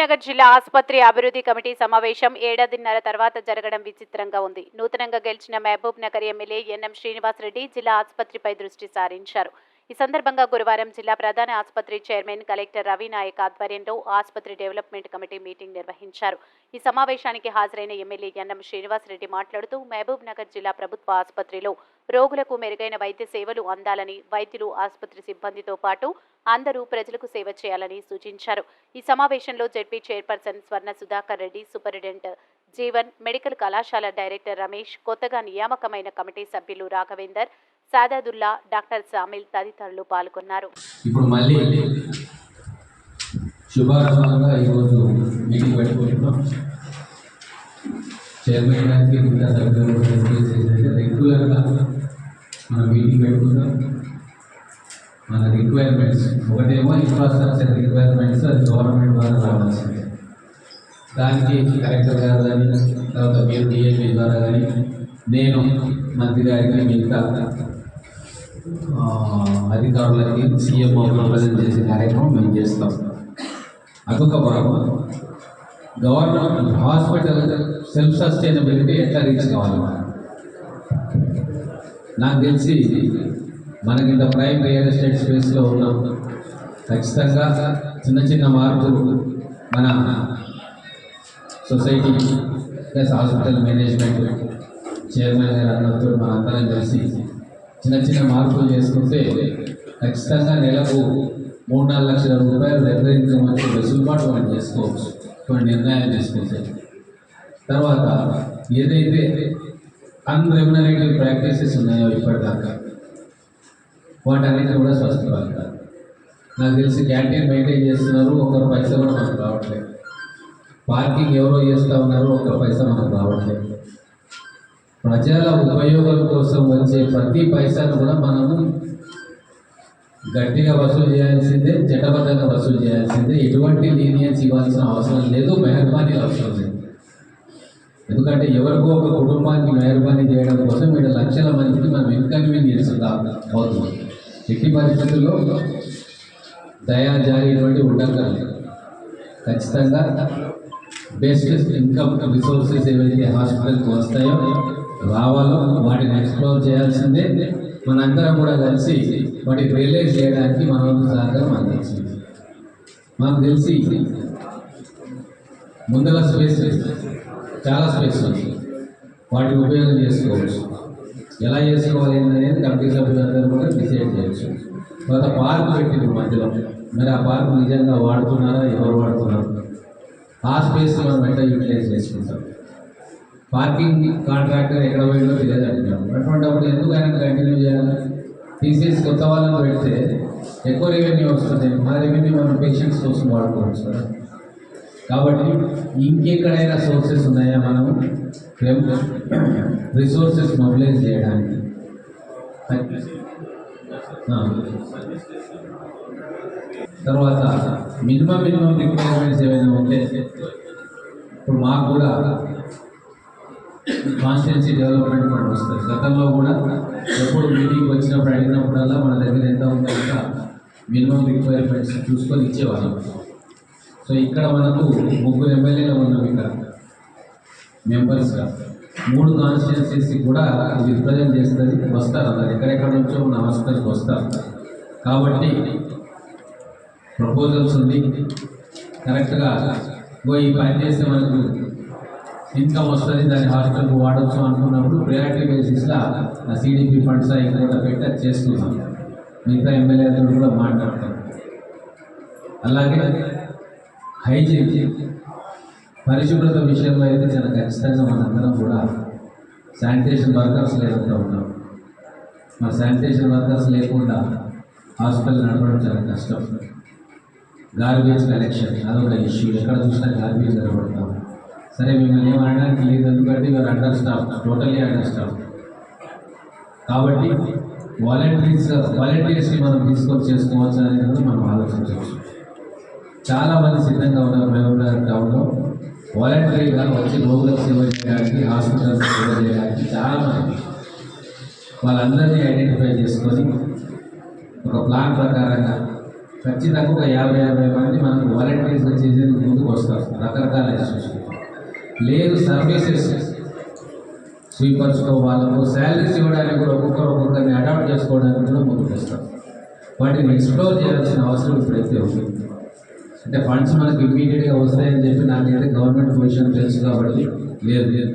నగర్ జిల్లా ఆసుపత్రి అభివృద్ధి కమిటీ సమావేశం ఏడాదిన్నర తర్వాత జరగడం విచిత్రంగా ఉంది. నూతనంగా గెలిచిన Mahabubnagar MLA NM Srinivasareddy జిల్లా ఆసుపత్రిపై దృష్టి సారించారు. ఈ సందర్భంగా గురువారం జిల్లా ప్రధాన ఆసుపత్రి చైర్మన్ కలెక్టర్ రవి నాయక్ ఆధ్వర్యంలో ఆసుపత్రి డెవలప్మెంట్ కమిటీ మీటింగ్ నిర్వహించారు. ఈ సమావేశానికి హాజరైన ఎమ్మెల్యే ఎన్ఎం శ్రీనివాసరెడ్డి మాట్లాడుతూ మహబూబ్ నగర్ జిల్లా ప్రభుత్వ ఆసుపత్రిలో రోగులకు మెరుగైన వైద్య సేవలు అందాలని వైద్యులు ఆసుపత్రి సిబ్బందితో పాటు అందరూ ప్రజలకు సేవ చేయాలని సూచించారు. ఈ సమావేశంలో ZP chairperson Swarna Sudhakar Reddy superintendent Jeevan medical కళాశాల డైరెక్టర్ రమేష్ కొత్తగా నియామకమైన కమిటీ సభ్యులు రాఘవేందర్ సాదాదుల్లా డాక్టర్ సామిల్ తదితరులు పాల్గొన్నారు. ఇప్పుడు మళ్ళీ శుభారంభంగా ఈరోజు మీటింగ్ పెట్టుకుంటున్నాం. చైర్మన్ గారికి మిగతా సభ్యులు రెగ్యులర్గా మనం మీటింగ్ పెట్టుకుంటాం. మన రిక్వైర్మెంట్స్ ఒకటేమో ఇన్ఫ్రాస్ట్రక్చర్ రిక్వైర్మెంట్స్ అది గవర్నమెంట్ ద్వారా రావాల్సిందే. దానికి కలెక్టర్ గారు కానీ తర్వాత మీరు డిఎల్పీ ద్వారా కానీ నేను మంత్రి గారికి మిగతా అధికారులకి సీఎంఓ ప్రజెంట్ చేసే కార్యక్రమం మేము చేస్తాం. అదొక భాగం గవర్నమెంట్ హాస్పిటల్ సెల్ఫ్ సస్టైనబిలిటీ ఎట్లా రీచ్ కావాలి? నాకు తెలిసి మనకి ఇంత ప్రైమ్ రియల్ ఎస్టేట్ స్పేస్లో ఉన్నాం. ఖచ్చితంగా చిన్న చిన్న మార్పులు మన society plus hospital management chairman గారు అన్నతో మన అందరం కలిసి చిన్న చిన్న మార్పులు చేసుకుంటే ఖచ్చితంగా నెలకు మూడు నాలుగు లక్షల రూపాయలు రెగ్యులర్ ఇన్కమ్ వచ్చే వెసులుబాటు మనం చేసుకోవచ్చు. కొన్ని నిర్ణయాలు తీసుకుంటే. తర్వాత ఏదైతే అన్రెమ్యునరేటివ్ ప్రాక్టీసెస్ ఉన్నాయో ఇప్పటిదాకా వాటన్నిటిని కూడా స్వస్థపడతారు నాకు తెలిసి క్యాంటీన్ మెయింటైన్ చేస్తున్నారు ఒకరు పైసా కూడా మనకు రావట్లేదు. పార్కింగ్ ఎవరో చేస్తూ ఉన్నారు ఒకరు పైసా మనకు రావట్లేదు. ప్రజల ఉపయోగం కోసం వచ్చే ప్రతి పైసాను కూడా మనము గట్టిగా వసూలు చేయాల్సిందే చట్టబద్ధంగా వసూలు చేయాల్సిందే. ఎటువంటి లీనియన్స్ ఇవ్వాల్సిన అవసరం లేదు మెహర్బానీ అవసరం లేదు. ఎందుకంటే ఎవరికో ఒక కుటుంబానికి మెహర్బానీ చేయడం కోసం ఇక్కడ లక్షల మందికి మనం ఇన్కన్వీనియన్స్ అవుతుంది ఎట్టి పరిస్థితుల్లో దయా జారీ ఇటువంటి ఉండగలరు ఖచ్చితంగా బెస్ట్ ఇన్కమ్ రిసోర్సెస్ ఏవైతే హాస్పిటల్కి వస్తాయో రావాలో వాటిని ఎక్స్ప్లోర్ చేయాల్సిందే. మనందరం కూడా కలిసి వాటిని రియలైజ్ చేయడానికి మన సహకారం అందించింది మనకు తెలిసి ముందర స్పేస్ చాలా స్పేస్ ఉంది. వాటిని ఉపయోగం చేసుకోవచ్చు. ఎలా చేసుకోవాలి అనేది కమిటీ సభ్యులందరూ కూడా డిసైడ్ చేయొచ్చు. తర్వాత పార్క్ పెట్టింది మధ్యలో. మరి ఆ పార్క్ నిజంగా వాడుతున్నారా? ఎవరు వాడుతున్నారు? ఆ స్పేస్ మనం ఎట్లా యూటిలైజ్ చేసుకుంటాం? పార్కింగ్ కాంట్రాక్టర్ ఎక్కడ పోయిందో తెలియదు అంటున్నాడు. అటువంటిప్పుడు ఎందుకు ఆయన కంటిన్యూ చేయాలి? తీసేసి కొత్త వాళ్ళని పెడితే ఎక్కువ రెవెన్యూ వస్తుంది. మా రెవెన్యూ మనం పేషెంట్స్ కోసం వాడుకోవచ్చు సార్. కాబట్టి ఇంకెక్కడైనా సోర్సెస్ ఉన్నాయా మనము రిసోర్సెస్ మొబిలైజ్ చేయడానికి. తర్వాత మినిమం మినిమం రిక్వైర్మెంట్స్ ఏమైనా ఉంటే ఇప్పుడు మాకు కూడా కాన్స్టిట్యున్సీ డెవలప్మెంట్ ఫండ్ వస్తుంది. గతంలో కూడా ఎప్పుడు మీటింగ్ వచ్చినప్పుడు అడిగినప్పుడల్లా మన దగ్గర ఎంత ఉందో అంత మినిమం రిక్వైర్మెంట్స్ చూసుకొని ఇచ్చేవాళ్ళం. సో ఇక్కడ మనకు ముగ్గురు ఎమ్మెల్యేలు ఉన్నాం ఇక్కడ. మెంబర్స్గా మూడు కాన్స్టిట్యున్సీస్ కూడా ఇది రిప్రజెంట్ చేస్తుంది. వస్తారు అందరు. ఎక్కడెక్కడ నుంచో మన హాస్పిటల్కి వస్తారు. కాబట్టి ప్రపోజల్స్ ఉంది. కరెక్ట్గా ఓ ఈ పని చేస్తే మనకు ఇన్కమ్ వస్తుంది దాన్ని హాస్పిటల్కి వాడచ్చు అనుకున్నప్పుడు ప్రయారిటీ బేసిస్లో ఆ సిడిపి ఫండ్స్ అవి కూడా పెట్టి అది చేసుకున్నాం మిగతా ఎమ్మెల్యేతో కూడా మాట్లాడతాం. అలాగే హైజీన్ పరిశుభ్రత విషయంలో అయితే చాలా ఖచ్చితంగా మనందరం కూడా శానిటేషన్ వర్కర్స్ లేకుండా ఉన్నాం. మరి శానిటేషన్ వర్కర్స్ లేకుండా హాస్పిటల్ నడపడం చాలా కష్టం. గార్బేజ్ కలెక్షన్ అదొక ఇష్యూ. ఎక్కడ చూసినా గార్బేజ్ నడపడతాం సరే మిమ్మల్ని ఏం అనడానికి లేదు ఎందుకంటే మీరు under staff totally under staff కాబట్టి వాలంటీర్స్ వాలంటీర్స్ని మనం తీసుకొని చేసుకోవచ్చు అనేది మనం ఆలోచించవచ్చు. చాలామంది సిద్ధంగా ఉన్నారు మహబూబ్నగర్ టౌన్లో. వాలంటరీగా వచ్చి రోగులకు సేవ చేయడానికి హాస్పిటల్ సేవ చేయడానికి చాలా మంది వాళ్ళందరినీ ఐడెంటిఫై చేసుకొని ఒక ప్లాన్ ప్రకారంగా ఖచ్చితంగా ఒక యాభై యాభై మంది మనకు వాలంటీర్స్గా చేసేందుకు ముందుకు వస్తారు. రకరకాల ఇన్స్టిట్యూషన్ లేదు సర్వీసెస్ స్వీపర్స్కో వాళ్ళకు శాలరీస్ ఇవ్వడానికి కూడా ఒక్కొక్కరు ఒక్కొక్కరిని అడాప్ట్ చేసుకోవడానికి కూడా ముందుకు వస్తారు. వాటిని ఎక్స్ప్లోర్ చేయాల్సిన అవసరం ఇప్పుడైతే ఉంది. అంటే ఫండ్స్ మనకి ఇమ్మీడియట్గా వస్తాయని చెప్పి నాకైతే గవర్నమెంట్ పొజిషన్ తెలుసు కాబట్టి లేదు లేదు.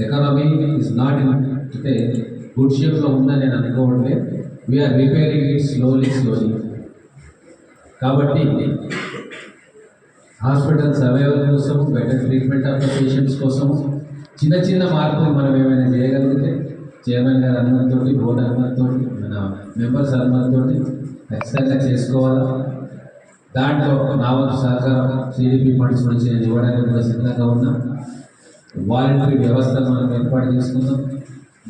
ఎకానమీ ఇస్ నాట్ అంటే గుడ్ షేప్లో ఉందని నేను అనుకోవట్లే we're repairing it slowly slowly కాబట్టి హాస్పిటల్ సర్వైవల్ కోసం better treatment of the patients కోసం చిన్న చిన్న మార్పులు మనం ఏమైనా చేయగలిగితే చైర్మన్ గారు అనుమతితో బోర్డు అనుమతితో మన మెంబర్స్ అనుమతితో ఖచ్చితంగా చేసుకోవాలా? దాంట్లో నా వంతు సహకారం టీడీపీ ఫండ్స్ నుంచి నేను ఇవ్వడానికి కూడా సిద్ధంగా ఉన్నా. వాలంటరీ వ్యవస్థ మనం ఏర్పాటు చేసుకుందాం.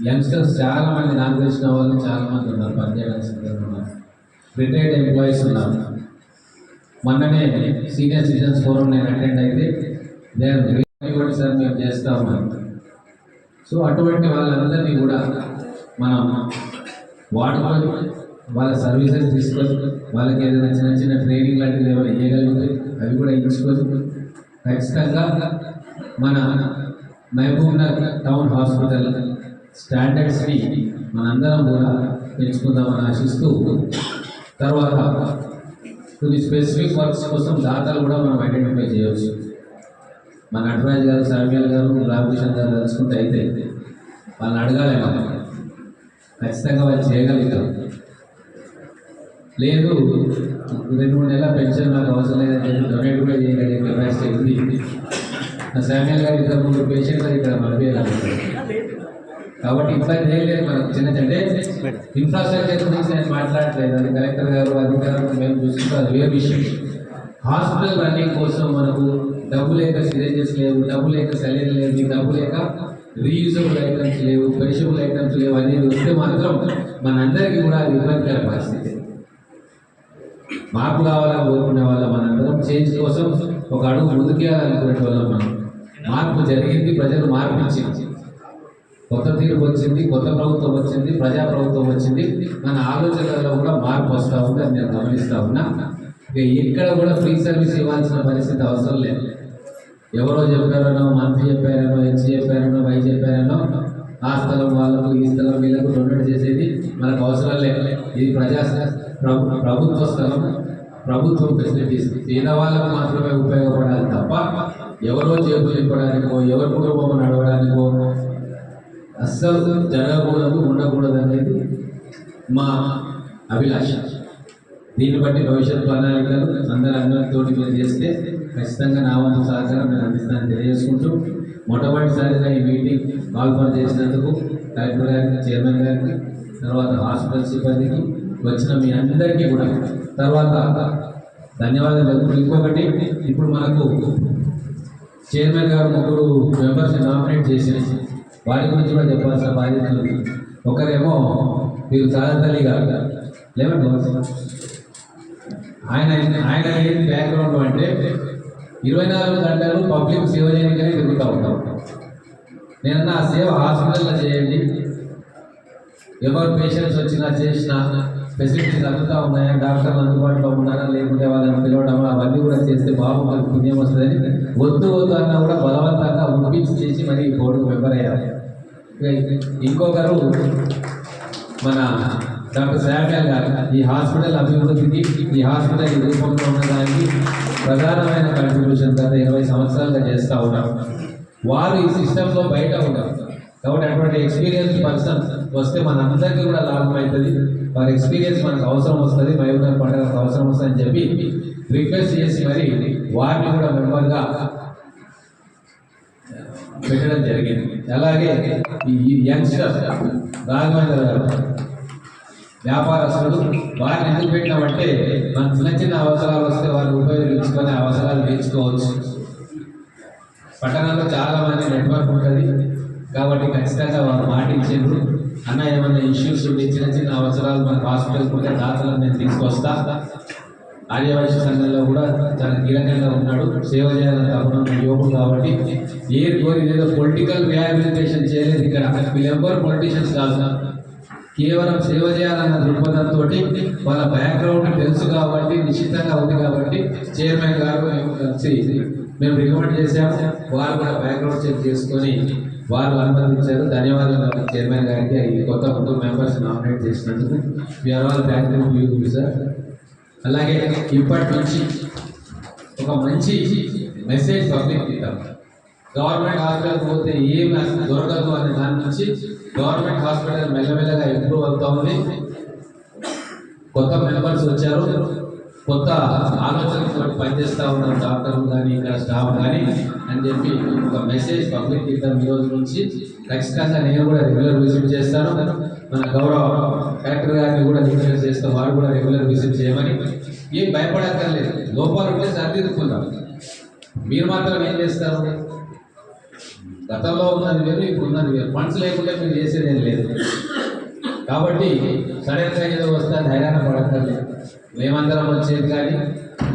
యంగ్స్టర్స్ చాలా మంది నాకు తెలిసిన వాళ్ళు చాలామంది ఉన్నారు. పనిచేయడానికి సిద్ధంగా ఉన్నారు. రిటైర్డ్ ఎంప్లాయీస్ ఉన్నారు మొన్ననే సీనియర్ సిటిజన్స్ ఫోరం నేను అటెండ్ అయితే నేను సార్ మేము చేస్తాము సో అటువంటి వాళ్ళందరినీ కూడా మనం వాడుకొని వాళ్ళ సర్వీసెస్ తీసుకొని వాళ్ళకి ఏదైనా చిన్న చిన్న ట్రైనింగ్ లాంటివి ఏమైనా ఇవ్వగలిగితే అవి కూడా ఇచ్చుకొని ఖచ్చితంగా మన మహబూబ్నగర్ టౌన్ హాస్పిటల్ స్టాండర్డ్స్ని మనందరం కూడా పెంచుకుందామని ఆశిస్తూ తర్వాత కొన్ని స్పెసిఫిక్ వర్క్స్ కోసం దాతలు కూడా మనం ఐడెంటిఫై చేయవచ్చు. మన నటరాజ్ గారు సామ్యాల్ గారు రామకృష్ణ గారు తెలుసుకుంటే అయితే వాళ్ళని అడగాలి మనం. ఖచ్చితంగా వాళ్ళు చేయగలుగుతారు. లేదు రెండు మూడు నెలల పెన్షన్ నాకు అవసరం లేదని చెప్పి డొనేట్ కూడా చేయగలిగే కెపాసిటీ ఉంది. నా సామ్యాల్ గారు ఇద్దరు ముందు పేషెంట్ ఇక్కడ పంపించగలుగుతారు కాబట్టి ఇబ్బంది ఏం లేదు మనకు చిన్న అంటే ఇన్ఫ్రాస్ట్రక్చర్ గురించి నేను మాట్లాడట్లేదు. అది కలెక్టర్ గారు అధికారులు మేము చూసుకుంటాం అది వేరే విషయం. హాస్పిటల్ రన్నింగ్ కోసం మనకు డబ్బు లేక సిరేజెస్ లేవు డబ్బు లేక సెలైన్ లేదు డబ్బు లేక రీయూజబుల్ ఐటమ్స్ లేవు పెరిషబుల్ ఐటమ్స్ లేవు అనేది వస్తే మాత్రం మనందరికీ కూడా అది ఇబ్బందికర పరిస్థితి. మార్పు కావాలని కోరుకునే వాళ్ళం మనందరం చేంజ్ కోసం ఒక అడుగు ముందుకేయాలనుకునే వాళ్ళం మనం. మార్పు జరిగింది ప్రజలు మార్పు ఇచ్చింది. కొత్త తీర్పు వచ్చింది కొత్త ప్రభుత్వం వచ్చింది ప్రజా ప్రభుత్వం వచ్చింది. మన ఆలోచనలో కూడా మార్పు వస్తూ ఉంది అది నేను గమనిస్తూ ఉన్నా. ఇక ఎక్కడ కూడా ఫ్రీ సర్వీస్ ఇవ్వాల్సిన పరిస్థితి అవసరం లేదు. ఎవరో చెప్పారనో మంత్రి చెప్పారనో హెచ్ చెప్పారనో వై చెప్పారనో ఆ స్థలం వాళ్ళకు ఈ స్థలం వీళ్ళకు డొనేట్ చేసేది మనకు అవసరం లేదు. ఇది ప్రజా ప్రభు ప్రభుత్వ స్థలం ప్రభుత్వం ఫెసిలిటీస్ పేదవాళ్ళకు మాత్రమే ఉపయోగపడాలి తప్ప ఎవరో జేబులు చెప్పడానికో ఎవరి కుటుంబం నడవడానికో అస్సలు జరగకూడదు ఉండకూడదు అనేది మా అభిలాష. దీన్ని బట్టి భవిష్యత్ ప్రణాళికలు అందరి అందరితో మీరు చేస్తే ఖచ్చితంగా నా వంతు సహకారం నేను అందిస్తానని తెలియజేసుకుంటూ మొట్టమొదటిసారిగా ఈ మీటింగ్ కాల్ఫర్ చేసినందుకు కలెక్టర్ గారికి చైర్మన్ గారికి తర్వాత హాస్పిటల్ సిబ్బందికి వచ్చిన మీ అందరికీ కూడా తర్వాత ధన్యవాదాలు ఇంకొకటి ఇప్పుడు మనకు చైర్మన్ గారు ముగ్గురు మెంబర్స్ నామినేట్ చేసేసి వారి గురించి కూడా చెప్పాల్సిన బాధ్యత ఉంది ఒకరేమో మీరు తల్లి కాదు లేవండి ఆయన ఆయన ఏం బ్యాక్గ్రౌండ్ అంటే ఇరవై నాలుగు గంటలు పబ్లిక్ సేవ చేయడానికనే తిరుగుతూ ఉంటాం. నేను ఆ సేవ హాస్పిటల్లో చేయండి. ఎవరు పేషెంట్స్ వచ్చినా చేసినా ఫెసిలిటీస్ అందుతా ఉన్నాయా? డాక్టర్లు అందుబాటులో ఉన్నారా? లేకుంటే వాళ్ళని పిలవడమా? అవన్నీ కూడా చేస్తే బాగుంటుంది పుణ్యం వస్తుందని వద్దు వద్దు అన్నా కూడా బలవంతంగా ఒప్పించి చేసి మరి ఈ బోర్డుకు మెంబర్ అయ్యారు. ఇంకొకరు మన డాక్టర్ శామ్యాల్ గారు. ఈ హాస్పిటల్ అభివృద్ధికి ఈ హాస్పిటల్ ఈ రూపంలో ఉన్నదానికి ప్రధానమైన కంట్రిబ్యూషన్ గత ఇరవై సంవత్సరాలుగా చేస్తూ ఉన్నారు వారు ఈ సిస్టంలో బయట ఉంటారు కాబట్టి అటువంటి ఎక్స్పీరియన్స్ పర్సన్ వస్తే మనందరికీ కూడా లాభం అవుతుంది వారి ఎక్స్పీరియన్స్ మనకు అవసరం వస్తుంది. మయూర్ పండుగకు అవసరం వస్తుంది అని చెప్పి రిక్వెస్ట్ చేసి మరి వారిని కూడా మెంబర్గా పెట్టడం జరిగింది. అలాగే ఈ యంగ్స్టర్ రాఘవేంద్ర గారు వ్యాపారస్తులు వారిని ఎందుకు పెట్టినామంటే మన చిన్న చిన్న అవసరాలు వస్తే వారిని ఉపయోగించుకొని అవసరాలు తీర్చుకోవచ్చు పట్టణంలో చాలామంది నెట్వర్క్ ఉంటుంది. ఖచ్చితంగా వారు మాటించారు అన్న ఏమైనా ఇష్యూస్ ఉండి చిన్న చిన్న అవసరాలు మనకు హాస్పిటల్కి పోతే దాతలను నేను తీసుకొస్తా. ఆర్యవైశ్య సంఘంలో కూడా చాలా కీలకంగా ఉన్నాడు. సేవ చేయాలని తప్పన యువకుడు కాబట్టి ఏ కోరి ఏదో పొలిటికల్ రిహాబిలిటేషన్ చేయలేదు ఇక్కడ. వీళ్ళెవ్వరు పొలిటీషియన్స్ కాదు. కేవలం సేవ చేయాలన్న దృక్పథంతో వాళ్ళ బ్యాక్గ్రౌండ్ తెలుసు కాబట్టి నిశ్చితంగా ఉంది కాబట్టి చైర్మన్ గారు మేము కలిసి మేము రికమెండ్ చేశాము వారు కూడా బ్యాక్గ్రౌండ్ చెక్ చేసుకొని వారు అనుమతించారు ధన్యవాదాలు చైర్మన్ గారికి. ఈ కొత్త ముగ్గురు మెంబర్స్ నామినేట్ చేసినందుకు we're all thank you sir. అలాగే ఇప్పటి నుంచి ఒక మంచి మెసేజ్ పబ్లిక్ ఇద్దాం గవర్నమెంట్ హాస్పిటల్ పోతే ఏం దొరకదు అనే దాని నుంచి గవర్నమెంట్ హాస్పిటల్ మెల్లమెల్లగా ఇంప్రూవ్ అవుతా ఉంది కొత్త మెంబర్స్ వచ్చారు. కొత్త ఆలోచనతో పనిచేస్తూ ఉన్నారు డాక్టర్లు కానీ ఇక్కడ స్టాఫ్ కానీ అని చెప్పి ఒక మెసేజ్ పబ్లిక్ ఇద్దాం ఈ రోజు నుంచి. ఖచ్చితంగా నేను కూడా రెగ్యులర్ విజిట్ చేస్తాను. మన గౌరవ కలెక్టర్ గారిని కూడా రిక్వెస్ట్ చేస్తాం. వారు కూడా రెగ్యులర్ విజిట్ చేయమని. ఏం భయపడక్కర్లేదు. లోపాలు ఉంటే సరిదిద్దుకుందాం మీరు మాత్రం ఏం చేస్తారు? గతంలో ఉన్నది వేరు ఇప్పుడు ఉన్నది వేరు. ఫండ్స్ లేకుండా మీరు చేసేది ఏం లేదు. కాబట్టి సడన్గా ఏదో వస్తే ధైర్యాన్ని పడక్కర్లేదు. మేమందరం వచ్చేది కానీ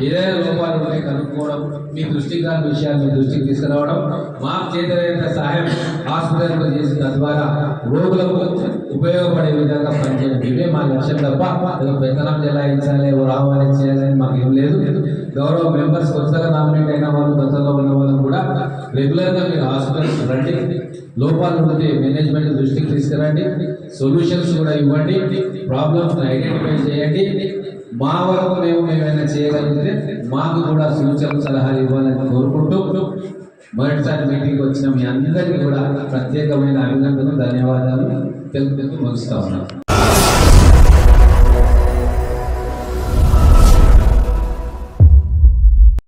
ఏదైనా లోపాలు ఉంటే కనుక్కోవడం మీ దృష్టికి రాని విషయాలు మీ దృష్టికి తీసుకురావడం మాకు చేతనైన సహాయం హాస్పిటల్కు చేసి తద్వారా రోగులకు ఉపయోగపడే విధంగా పనిచేయడం. ఇవే మా లక్ష్యం తప్ప ఏదో పెత్తనం చెలాయించాలి ఓ రావాలి చేయాలని మాకు ఏం లేదు. గౌరవ మెంబర్స్ కొత్తగా నామినేట్ అయిన వాళ్ళు కొత్తగా ఉన్న వాళ్ళు కూడా రెగ్యులర్గా మీరు హాస్పిటల్స్ రండి. లోపాలు ఉంటే మేనేజ్మెంట్ దృష్టికి తీసుకురండి. సొల్యూషన్స్ కూడా ఇవ్వండి. ప్రాబ్లమ్స్ ఐడెంటిఫై చేయండి. మా వరకు మేము ఏమైనా చేయగలిగితే మాకు కూడా సూచనలు సలహాలు ఇవ్వాలని కోరుకుంటూ మొదటిసారి మీటింగ్కి వచ్చిన మీ అందరికీ కూడా ప్రత్యేకమైన అభినందనలు ధన్యవాదాలు. తెలుపుతూ ముగిస్తా ఉన్నాను